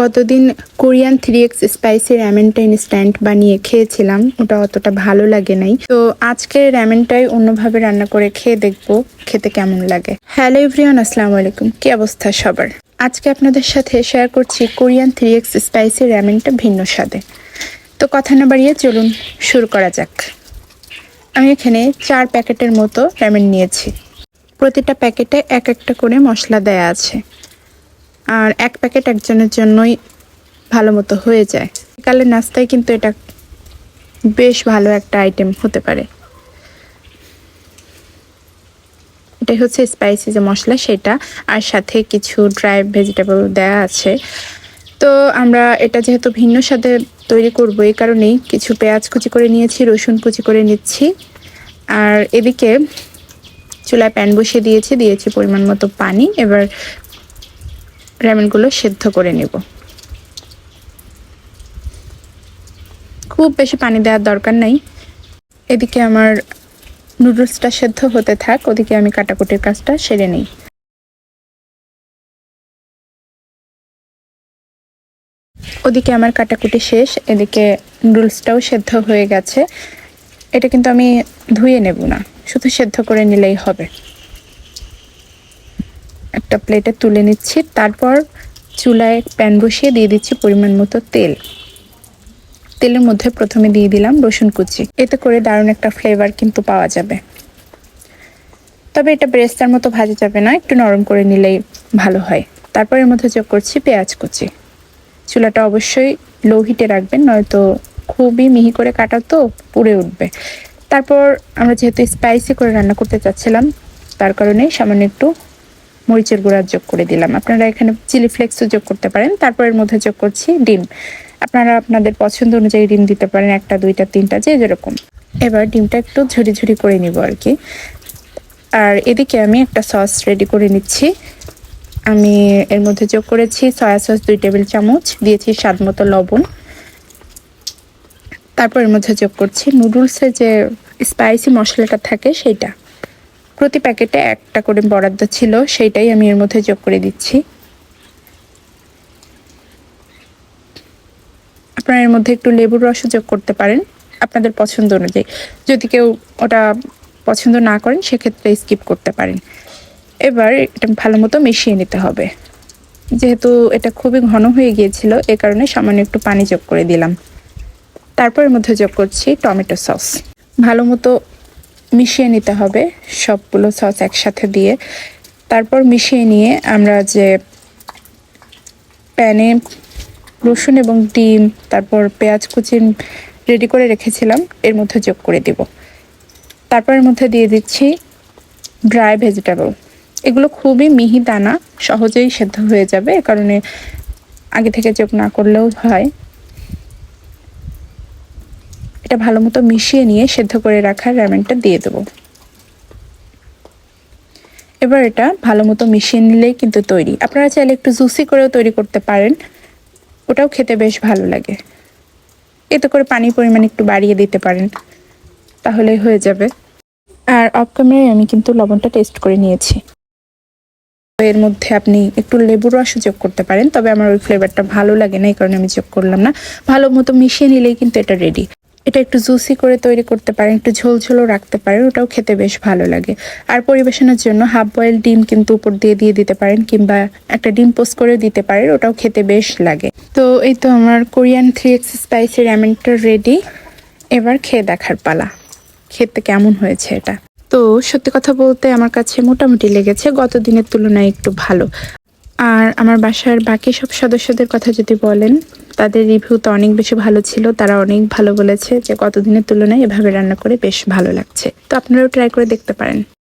গতদিন Korean three X spicy র্যামেনটা instant বানিয়ে খেয়েছিলাম। ওটা অতটা ভালো লাগে নাই। তো আজকে র্যামেনটাই অন্যভাবে রান্না করে খেয়ে দেখব, খেতে কেমন লাগে। হ্যালো এভরিওয়ান, আসসালামু আলাইকুম। কি অবস্থা সবার? আজকে আপনাদের সাথে শেয়ার করছি কোরিয়ান থ্রি এক্স স্পাইসি র্যামেনটা ভিন্ন স্বাদে। তো কথা না বাড়িয়ে চলুন শুরু করা যাক। আমি এখানে চার প্যাকেটের মতো র্যামেন নিয়েছি। প্রতিটা প্যাকেটে এক একটা করে মশলা দেয়া আছে। আর এক প্যাকেট একজনের জন্যই ভালো মতো হয়ে যায়। কালের নাস্তায় কিন্তু এটা বেশ ভালো একটা আইটেম হতে পারে। এটাই হচ্ছে স্পাইসি যে মশলা সেটা, আর সাথে কিছু ড্রাই ভেজিটেবল দেয়া আছে। তো আমরা এটা যেহেতু ভিন্ন স্বাদে তৈরি করব, এই কারণেই কিছু পেঁয়াজ কুচি করে নিয়েছি, রসুন কুচি করে নিচ্ছি। আর এদিকে চুলায় প্যান বসিয়ে দিয়েছি দিয়েছি পরিমাণ মতো পানি। এবার রেমেনগুলো সেদ্ধ করে নেব। খুব বেশি পানি দেওয়ার দরকার নাই। এদিকে আমার নুডলসটা সেদ্ধ হতে থাক, ওদিকে আমি কাটাকুটির কাজটা সেরে নিই। ওদিকে আমার কাটাকুটি শেষ, এদিকে নুডলসটাও সেদ্ধ হয়ে গেছে। এটা কিন্তু আমি ধুয়ে নেব না, শুধু সেদ্ধ করে নিলেই হবে। একটা প্লেটে তুলে নিচ্ছি, তারপর চুলায় প্যান বসিয়ে দিয়ে দিচ্ছি পরিমাণ মতো তেল। তেলের মধ্যে প্রথমে দিয়ে দিলাম রসুন কুচি। এতে করে দারুণ একটা ফ্লেভার কিন্তু পাওয়া যাবে। তবে এটা ব্রেস্তার মতো ভাজা যাবে না, একটু নরম করে নিলেই ভালো হয়। তারপর এর মধ্যে যোগ করছি পেঁয়াজ কুচি। চুলাটা অবশ্যই লো হিটে রাখবেন, নয়তো খুবই মিহি করে কাটা তো পুড়ে উঠবে। তারপর আমরা যেহেতু স্পাইসি করে রান্না করতে চাচ্ছিলাম, তার কারণে সামান্য একটু মরিচের গুঁড়া যোগ করে দিলাম। আপনারা এখানে চিলি ফ্লেক্সও যোগ করতে পারেন। তারপর এর মধ্যে যোগ করছি ডিম। আপনারা আপনাদের পছন্দ অনুযায়ী ডিম দিতে পারেন, একটা, দুইটা, তিনটা, যে যেরকম। এবার ডিমটা একটু ঝুড়ি ঝুড়ি করে নিব আর কি। আর এদিকে আমি একটা সস রেডি করে নিচ্ছি। আমি এর মধ্যে যোগ করেছি সয়া সস দুই টেবিল চামচ, দিয়েছি স্বাদ মতো লবণ। তারপর এর মধ্যে যোগ করছি নুডলসে যে স্পাইসি মশলাটা থাকে, সেইটা। প্রতি প্যাকেটে একটা করে বরাদ্দ ছিল, সেইটাই আমি এর মধ্যে যোগ করে দিচ্ছি। আপনারা এর মধ্যে একটু লেবুর রসও যোগ করতে পারেন, আপনাদের পছন্দ অনুযায়ী। যদি কেউ ওটা পছন্দ না করেন, সেক্ষেত্রে স্কিপ করতে পারেন। এবার এটা ভালো মতো মিশিয়ে নিতে হবে। যেহেতু এটা খুবই ঘন হয়ে গিয়েছিল, এ কারণে সামান্য একটু পানি যোগ করে দিলাম। তারপর এর মধ্যে যোগ করছি টমেটো সস। ভালো মতো মিশিয়ে নিতে হবে সবগুলো সস একসাথে দিয়ে। তারপর মিশিয়ে নিয়ে আমরা যে প্যানে রসুন এবং ডিম, তারপর পেঁয়াজ কুচি রেডি করে রেখেছিলাম, এর মধ্যে যোগ করে দিব। তারপর এর মধ্যে দিয়ে দিচ্ছি ড্রাই ভেজিটেবল এগুলো খুবই মিহি দানা, সহজেই সেদ্ধ হয়ে যাবে, এ কারণে আগে থেকে যোগ না করলেও হয়। এটা ভালো মতো মিশিয়ে নিয়ে সেদ্ধ করে রাখা র্যামেনটা দিয়ে দেবো। এবার এটা ভালো মতো মিশিয়ে নিলেই কিন্তু তৈরি। আপনারা চাইলে একটু জুসি করেও তৈরি করতে পারেন। ওটাও খেতে বেশ ভালো লাগে। এতে করে পানির পরিমাণ একটু বাড়িয়ে দিতে পারেন। তাহলেই হয়ে যাবে। আর অফ ক্যামেরায় আমি কিন্তু লবণটা টেস্ট করে নিয়েছি। এর মধ্যে আপনি একটু লেবুর রস যোগ করতে পারেন। তবে আমার ওই ফ্লেভারটা ভালো লাগে না, এই কারণে আমি যোগ করলাম না। ভালো মতো মিশিয়ে নিলেই কিন্তু এটা রেডি এটা একটু জুসি করে তৈরি করতে পারেন, একটু ঝোলঝোলও রাখতে পারেন, ওটাও খেতে বেশ ভালো লাগে। আর পরিবেশনের জন্য হাফ বয়েল ডিম কিন্তু উপর দিয়ে দিয়ে দিতে পারেন, কিংবা একটা ডিম পোস্ট করে দিতে পারেন, ওটাও খেতে বেশ লাগে। তো এই তো আমার কোরিয়ান থ্রি এক্স স্পাইসি র্যামেনটা রেডি এবার খেয়ে দেখার পালা। খেতে কেমন হয়েছে এটা? তো সত্যি কথা বলতে আমার কাছে মোটামুটি লেগেছে গত দিনের তুলনায় একটু ভালো। আর আমার বাসার বাকি সব সদস্যদের কথা যদি বলেন, তাদের রিভিউ তো অনেক বেশি ভালো ছিল, তারা অনেক ভালো বলেছে যে কতদিনের তুলনায় এভাবে রান্না করে বেশ ভালো লাগছে। তো আপনারাও ট্রাই করে দেখতে পারেন।